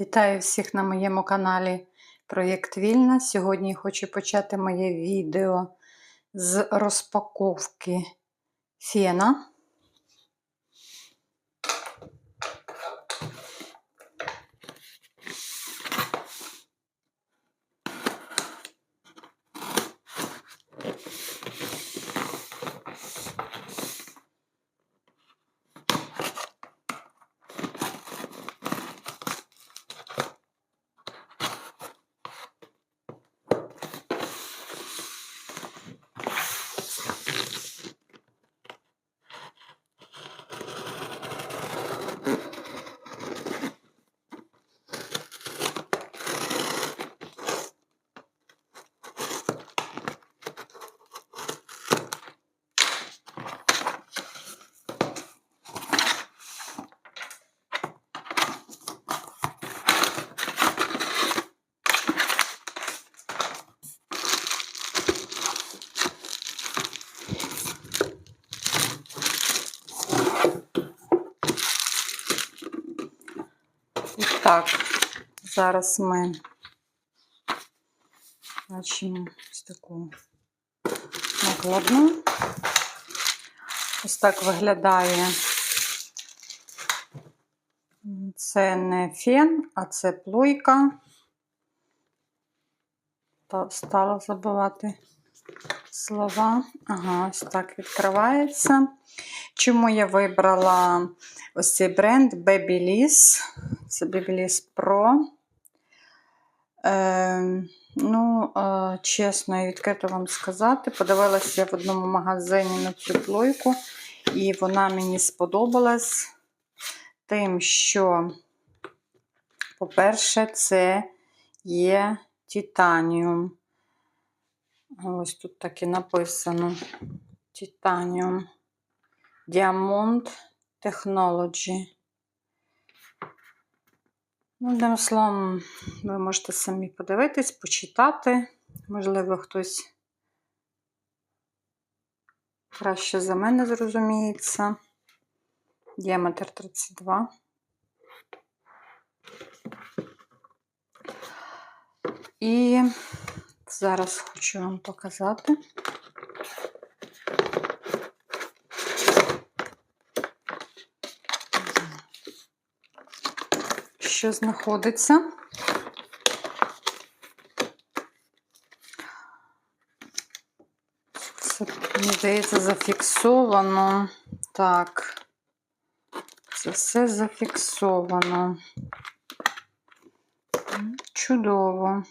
Вітаю всіх на моєму каналі Проєкт Вільна. Сьогодні хочу почати моє відео з розпаковки фена. І так, зараз ми бачимо ось таку накладну. Ось так виглядає. Це не фен, а це плойка. Та стала забувати слова. Ага, ось так відкривається. Чому я вибрала ось цей бренд Babyliss? Це Babyliss Pro. Е, ну, е, чесно і відкрито вам сказати, подивилася я в одному магазині на цю плойку, і вона мені сподобалась тим, що, по-перше, це є титаніум. Ось тут так і написано: Titanium Diamond Technology. Ну, Одним словом, ви можете самі подивитись, почитати. Можливо, хтось краще за мене зрозуміється. Діаметр 32. І зараз хочу вам показати. Що знаходиться? Це, мені здається, зафіксовано. Так, це все зафіксовано. Чудово.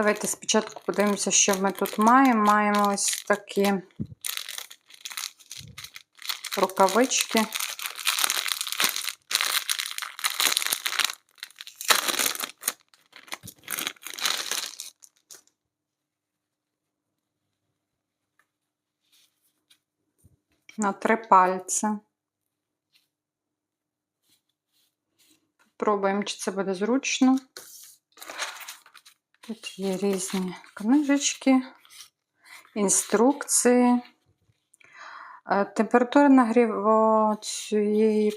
Давайте спочатку подивимося, що ми тут маємо. Маємо ось такі рукавички. На три пальці. Пробуємо, чи це буде зручно. Тут є різні книжечки, інструкції. Температура нагріву цієї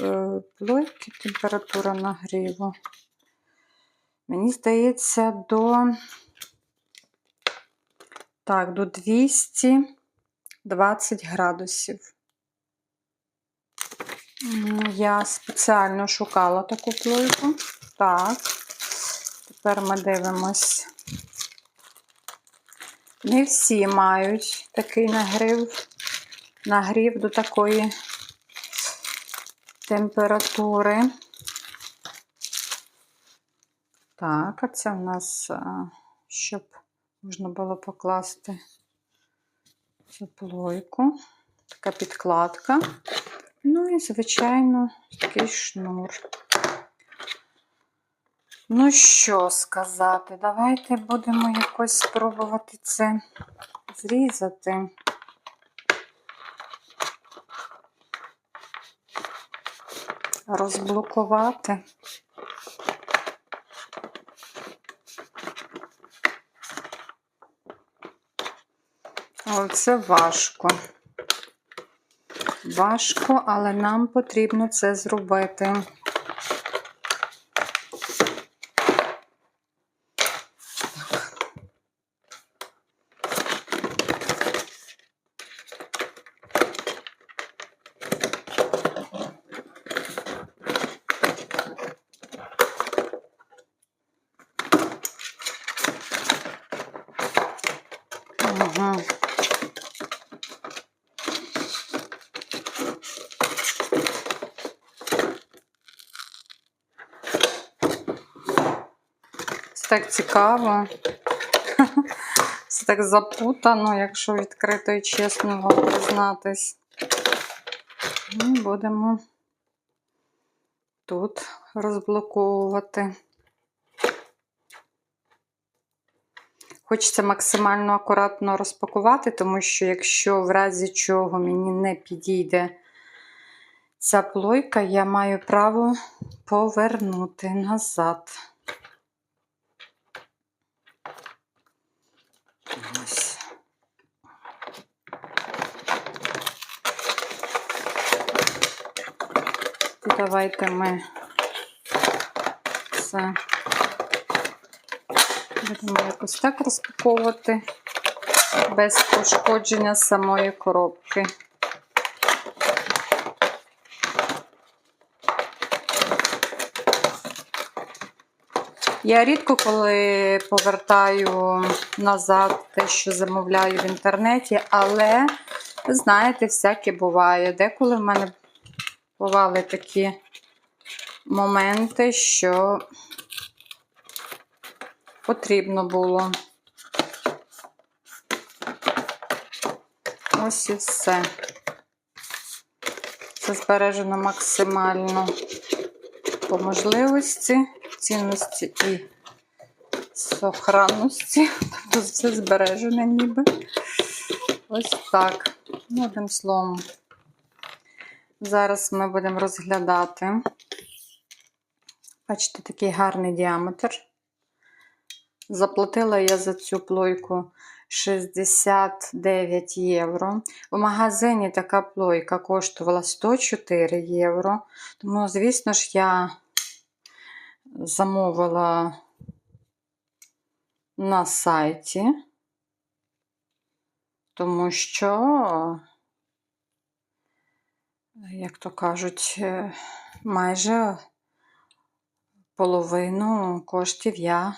е, плойки, температура нагріву. Мені здається, до так, до 220 градусів. Я спеціально шукала таку плойку. Так. Тепер ми дивимось. Не всі мають такий нагрів, нагрів до такої температури. Так, а це в нас, щоб можна було покласти цю плойку. Така підкладка. Ну і, звичайно, такий шнур. Ну, що сказати, давайте будемо якось спробувати це зрізати. Розблокувати. Але це важко. Важко, але нам потрібно це зробити. Так цікаво. Це так запутано, якщо відкрито і чесно вам признатись. Ми будемо тут розблоковувати. Хочеться максимально акуратно розпакувати, тому що якщо в разі чого мені не підійде ця плойка, я маю право повернути назад. Давайте ми це будемо якось так розпаковувати без пошкодження самої коробки. Я рідко коли повертаю назад те, що замовляю в інтернеті, але, знаєте, всяке буває. Деколи в мене бували такі моменти, що потрібно було. Ось і все. Це збережено максимально по можливості, цінності і сохранності. Тобто все збережене ніби. Ось так. Ну, одним словом. Зараз ми будемо розглядати. Бачите, такий гарний діаметр. Заплатила я за цю плойку 69 євро. В магазині така плойка коштувала 104 євро. Тому, звісно ж, я замовила на сайті, тому що, як то кажуть, е, майже половину коштів я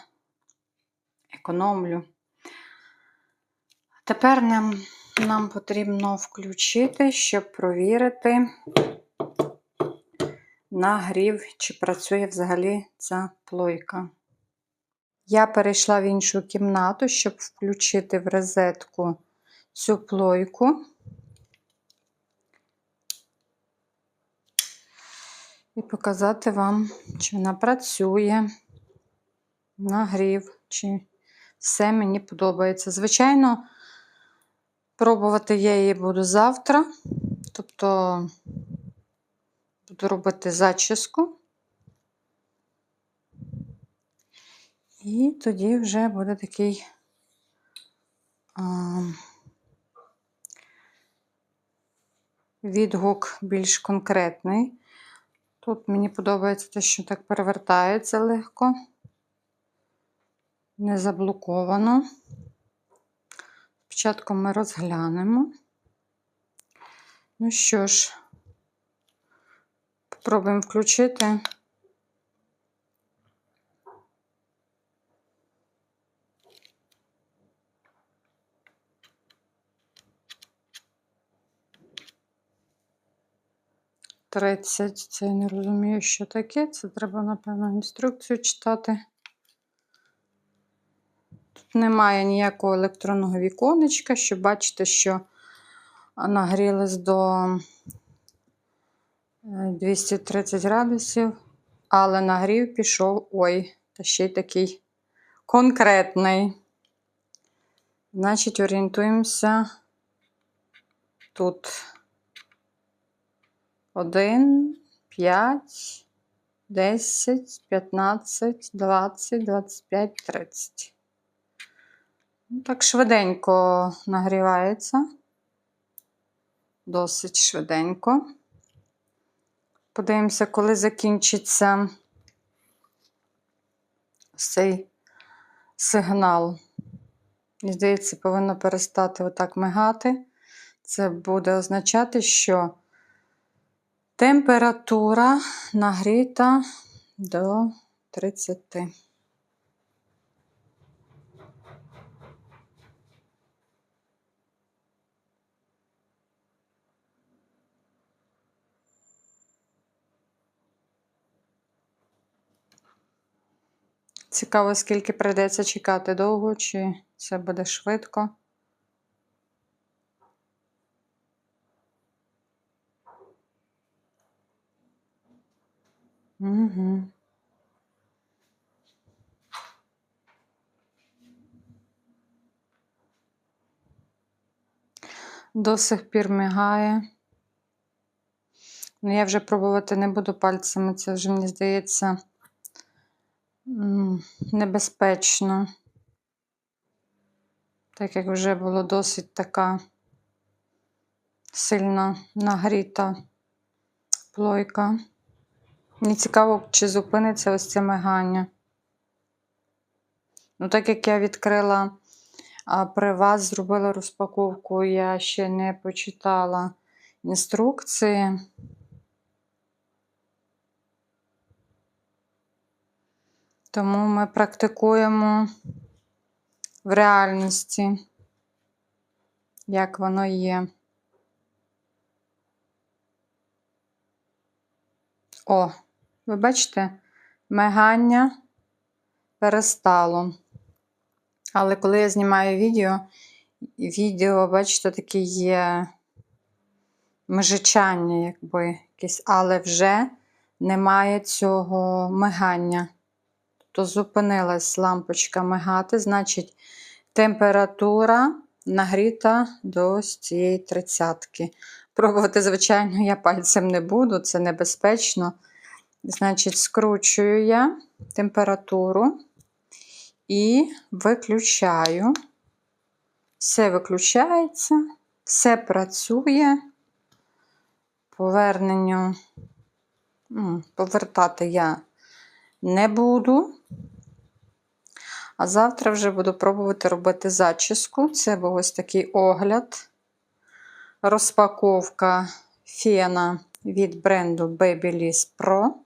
економлю. Тепер нам, нам потрібно включити, щоб провірити нагрів, чи працює взагалі ця плойка. Я перейшла в іншу кімнату, щоб включити в розетку цю плойку. І показати вам, чи вона працює, нагрів, чи все мені подобається. Звичайно, пробувати я її буду завтра, тобто буду робити зачіску. І тоді вже буде такий а, відгук більш конкретний. Тут мені подобається те, що так перевертається легко, не заблоковано. Спочатку ми розглянемо. Ну що ж, спробуємо включити. Тридцять. Це я не розумію, що таке. Це треба, напевно, інструкцію читати. Тут немає ніякого електронного віконечка, щоб бачите, що нагрілись до 230 градусів, але нагрів пішов, ой, та ще й такий конкретний. Значить, орієнтуємося тут 1, 5, 10, 15, 20, 25, 30. Ну, Так швиденько нагрівається. Досить швиденько. Подивимося, коли закінчиться цей сигнал. Мені здається, повинно перестати отак мигати. Це буде означати, що температура нагріта до 30. Цікаво, скільки прийдеться чекати довго, чи це буде швидко. Угу. До сих пір мигає. Ну, я вже пробувати не буду пальцями, це вже, мені здається, небезпечно. Так як вже було досить така сильно нагріта плойка. Мені цікаво, чи зупиниться ось це мигання. Ну, так як я відкрила а, при вас, зробила розпаковку, я ще не почитала інструкції. Тому ми практикуємо в реальності, як воно є. О, ви бачите, мигання перестало. Але коли я знімаю відео, відео, бачите, таке є межичання, якби якесь, але вже немає цього мигання. Тобто зупинилась лампочка мигати, значить, температура нагріта до цієї тридцятки. Пробувати, звичайно, я пальцем не буду, це небезпечно. Значить, скручую я температуру і виключаю. Все виключається, все працює. Поверненню, повертати я не буду. А завтра вже буду пробувати робити зачіску. Це був ось такий огляд. Розпаковка фена від бренду Babyliss Pro.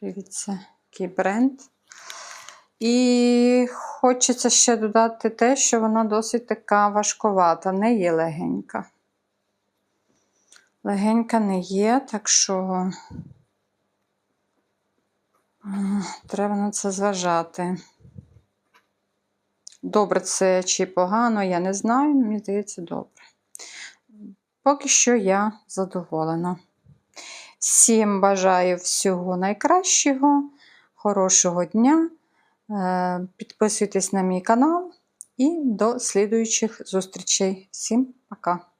Дивіться, який бренд. І хочеться ще додати те, що вона досить така важковата, не є легенька. Легенька не є, так що треба на це зважати. Добре, це чи погано, я не знаю, мені здається, добре. Поки що я задоволена. Всім бажаю всього найкращого, хорошого дня. Е, Підписуйтесь на мій канал і до слідуючих зустрічей. Всім пока!